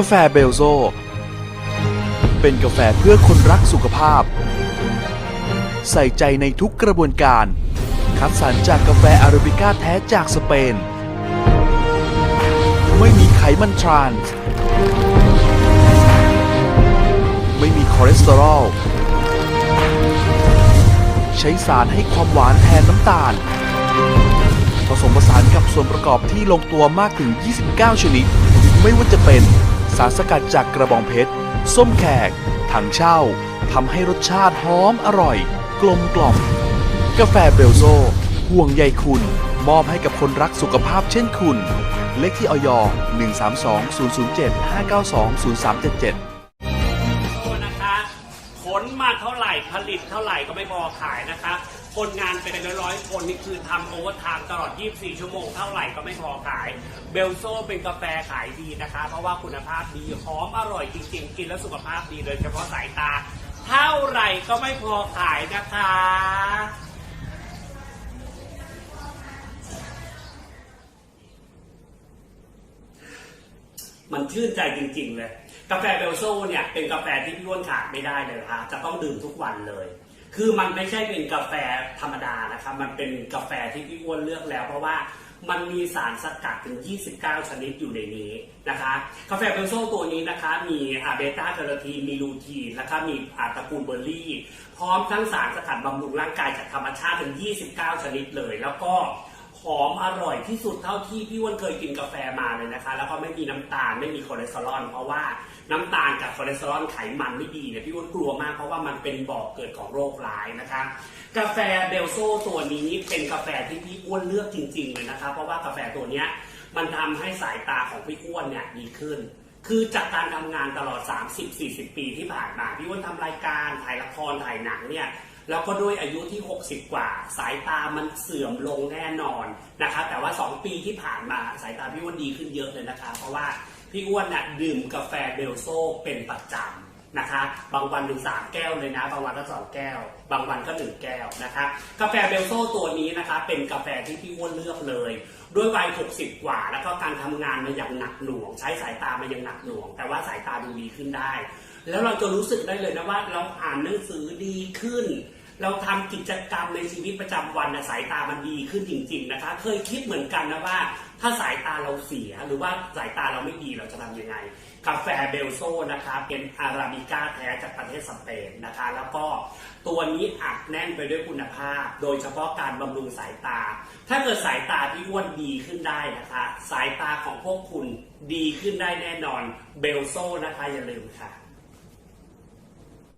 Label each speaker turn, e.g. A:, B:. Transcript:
A: กาแฟเบลโซ เป็นกาแฟเพื่อคนรักสุขภาพ ใส่ใจในทุกกระบวนการ คัดสรรจากกาแฟอาราบิก้าแท้จากสเปน ไม่มีไขมันทรานส์ไม่มีคอเลสเตอรอลใช้สารให้ความหวานแทนน้ำตาล ผสมผสานกับส่วนประกอบที่ลงตัวมากถึง 29 ชนิด ไม่ว่าจะเป็น สารสกัดจากกระบองเพชร ส้มแขกถังเช่าทำให้รสชาติหอมอร่อย กลมกล่อม กาแฟเบลโซห่วงใยคุณ มอบให้กับคนรักสุขภาพเช่นคุณ เลขที่ออย132 007 592 0377
B: ร่ผลิตเท่าไหร่ก็ไม่พอขายนะคะ คนงานเป็นร้อยๆคนนี่คือทำโอเวอร์ไทม์ตลอด 24 ชั่วโมงเท่าไหร่ก็ไม่พอขาย เบลโซเป็นกาแฟขายดีนะคะ เพราะว่าคุณภาพดีหอมอร่อยจริงๆ กินแล้วสุขภาพดีเลยเฉพาะสายตา เท่าไหร่ก็ไม่พอขายนะคะมันชื่นใจจริงๆเลย กาแฟเบลโซเนี่ยเป็นกาแฟที่พี่อ้วนขาดไม่ได้เลยนะคะจะต้องดื่มทุกวันเลย คือมันไม่ใช่เป็นกาแฟธรรมดานะคะมันเป็นกาแฟที่พี่อ้วนเลือกแล้ว เพราะว่ามันมีสารสกัดถึง 29 ชนิดอยู่ในนี้นะคะ กาแฟเบลโซตัวนี้นะคะ มีอาเบต้าแคโรทีนมีลูทีนแล้วก็มีอาตระกูลเบอร์รี่ พร้อมทั้งสารสกัดบำรุงร่างกายจากธรรมชาติถึง 29 ชนิดเลย แล้วก็ หอมอร่อยที่สุดเท่าที่พี่อ้วนเคยกินกาแฟมาเลยนะคะ แล้วก็ไม่มีน้ำตาลไม่มีคอเลสเตอรอลเพราะว่าน้ำตาลกับคอเลสเตอรอลไขมันไม่ดีเนี่ยพี่อ้วนกลัวมากเพราะว่ามันเป็นบ่อกเกิดของโรคร้ายนะคะ กาแฟเบลโซตัวนี้เป็นกาแฟที่พี่อ้วนเลือกจริง ๆเลยนะคะ เพราะว่ากาแฟตัวเนี้ยมันทำให้สายตาของพี่อ้วนเนี่ยดีขึ้นคือจากการทำงานตลอด 30-40 ปีที่ผ่านมา พี่อ้วนทำรายการถ่ายละครถ่ายหนังเนี่ย แล้วก็ด้วยอายุที่ 60 กว่า สายตามันเสื่อมลงแน่นอนนะคะ แต่ว่า 2 ปีที่ผ่านมาสายตาพี่อ้วนดีขึ้นเยอะเลยนะคะ เพราะว่าพี่อ้วนน่ะดื่มกาแฟเบลโซเป็นประจำนะคะบางวันถึงสามแก้วเลยนะ บางวันก็สองแก้ว บางวันก็หนึ่งแก้วนะคะกาแฟเบลโซตัวนี้นะคะเป็นกาแฟที่พี่อ้วนเลือกเลย ด้วยวัย 60 กว่า แล้วก็การทำงานมาอย่างหนักหน่วง ใช้สายตามาอย่างหนักหน่วง แต่ว่าสายตาดูดีขึ้นได้ แล้วเราจะรู้สึกได้เลยนะว่าเราอ่านหนังสือดีขึ้น เราทำกิจกรรมในชีวิตประจำวันนะสายตามันดีขึ้นจริง ๆนะคะ เคยคิดเหมือนกันนะว่า ถ้าสายตาเราเสียหรือว่าสายตาเราไม่ดีเราจะทำยังไง กาแฟเบลโซนะคะเป็นอาราบิก้าแท้จากประเทศสเปนนะคะ แล้วก็ตัวนี้อัดแน่นไปด้วยคุณภาพ โดยเฉพาะการบำรุงสายตา ถ้าเกิดสายตาพี่อ้วนดีขึ้นได้นะคะ สายตาของพวกคุณดีขึ้นได้แน่นอนเบลโซนะคะอย่าลืมค่ะ